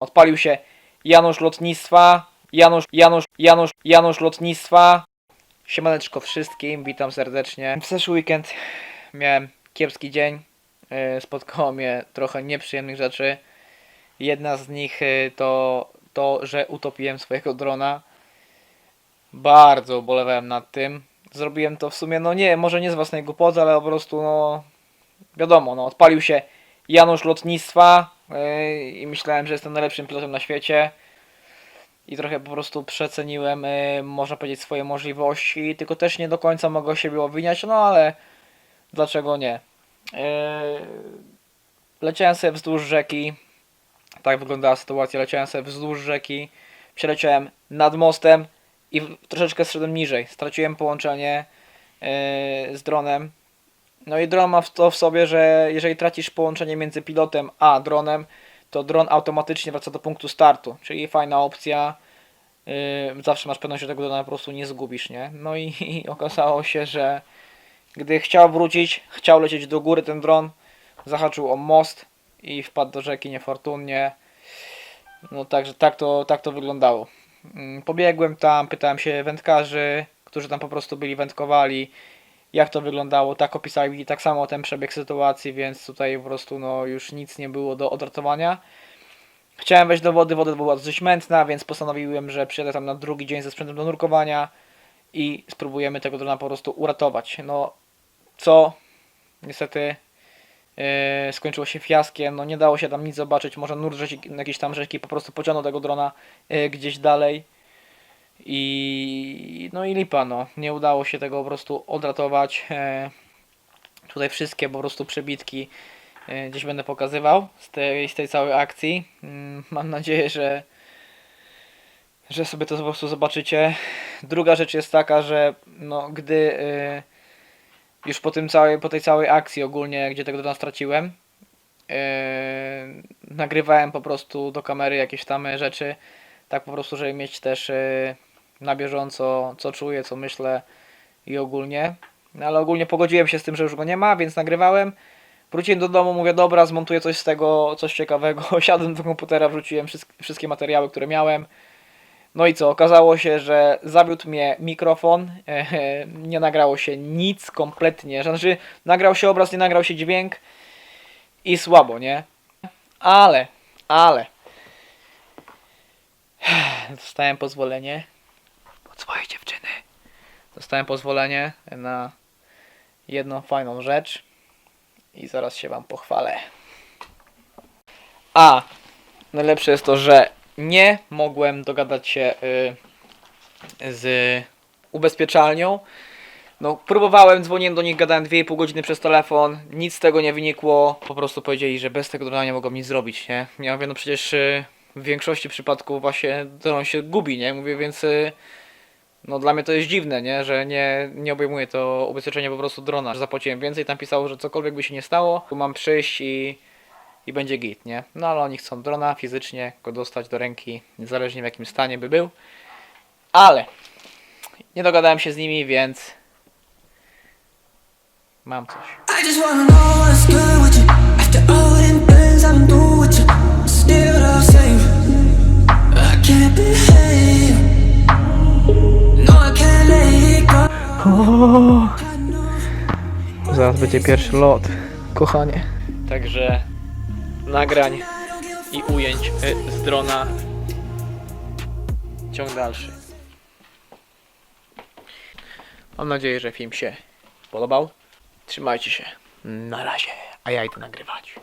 Odpalił się Janusz Lotnictwa, Janusz, Janusz, Janusz, Janusz Lotnictwa. Siemaneczko wszystkim, witam serdecznie. W zeszły weekend miałem kiepski dzień. Yy, Spotkało mnie trochę nieprzyjemnych rzeczy. Jedna z nich yy, to to, że utopiłem swojego drona. Bardzo ubolewałem nad tym. Zrobiłem to w sumie, no nie, może nie z własnej głupoty, ale po prostu, no wiadomo, no odpalił się Janusz Lotnictwa i myślałem, że jestem najlepszym pilotem na świecie. I trochę po prostu przeceniłem, yy, można powiedzieć, swoje możliwości, tylko też nie do końca mogę siebie obwiniać, no ale dlaczego nie? Yy, leciałem sobie wzdłuż rzeki, tak wyglądała sytuacja, leciałem sobie wzdłuż rzeki, przeleciałem nad mostem i troszeczkę zszedłem niżej. Straciłem połączenie z dronem. No i dron ma to w sobie, że jeżeli tracisz połączenie między pilotem a dronem, to dron automatycznie wraca do punktu startu, czyli fajna opcja. Yy, zawsze masz pewność, że tego drona po prostu nie zgubisz, nie? No i, i okazało się, że gdy chciał wrócić, chciał lecieć do góry ten dron, zahaczył o most i wpadł do rzeki niefortunnie. No także tak to, tak to wyglądało. Mm, Pobiegłem tam, pytałem się wędkarzy, którzy tam po prostu byli, wędkowali, jak to wyglądało, tak opisali tak samo ten przebieg sytuacji, więc tutaj po prostu no już nic nie było do odratowania. Chciałem wejść do wody, woda była dosyć mętna, więc postanowiłem, że przyjadę tam na drugi dzień ze sprzętem do nurkowania i spróbujemy tego drona po prostu uratować. No, co niestety yy, skończyło się fiaskiem, no nie dało się tam nic zobaczyć, może nurt rzeki, jakieś tam rzeki po prostu pociągnął tego drona yy, gdzieś dalej i no i lipa, no, nie udało się tego po prostu odratować. E, tutaj wszystkie po prostu przebitki e, gdzieś będę pokazywał z tej, z tej całej akcji. Mm, Mam nadzieję, że że sobie to po prostu zobaczycie. Druga rzecz jest taka, że no, gdy e, już po, tym całej, po tej całej akcji ogólnie, gdzie tego drona straciłem, e, nagrywałem po prostu do kamery jakieś tam rzeczy, tak po prostu, żeby mieć też e, na bieżąco, co czuję, co myślę i ogólnie. No, ale ogólnie pogodziłem się z tym, że już go nie ma, więc nagrywałem. Wróciłem do domu, mówię, dobra, zmontuję coś z tego, coś ciekawego. Siadłem do komputera, wrzuciłem wszystk- wszystkie materiały, które miałem. No i co, okazało się, że zawiódł mnie mikrofon, nie nagrało się nic kompletnie, znaczy nagrał się obraz, nie nagrał się dźwięk i słabo, nie? Ale, ale dostałem pozwolenie swojej dziewczyny. Dostałem pozwolenie na jedną fajną rzecz i zaraz się wam pochwalę. A najlepsze jest to, że nie mogłem dogadać się y, z ubezpieczalnią. No, próbowałem, dzwoniłem do nich, gadałem 2,5 godziny przez telefon, nic z tego nie wynikło. Po prostu powiedzieli, że bez tego drona nie mogą nic zrobić, nie? Ja mówię, no przecież y, w większości przypadków właśnie dron się gubi, nie? Mówię, więc y, no dla mnie to jest dziwne, nie? Że nie, nie obejmuje to ubezpieczenie po prostu drona. Że zapłaciłem więcej, tam pisało, że cokolwiek by się nie stało, tu mam przyjść i, i będzie git, nie? No ale oni chcą drona fizycznie go dostać do ręki, niezależnie w jakim stanie by był. Ale nie dogadałem się z nimi, więc mam coś. I just wanna know what's good with you. After all go. Zaraz będzie pierwszy lot, kochanie. Także nagrań i ujęć y, z drona. Ciąg dalszy. Mam nadzieję, że film się podobał. Trzymajcie się. Na razie. A ja idę nagrywać.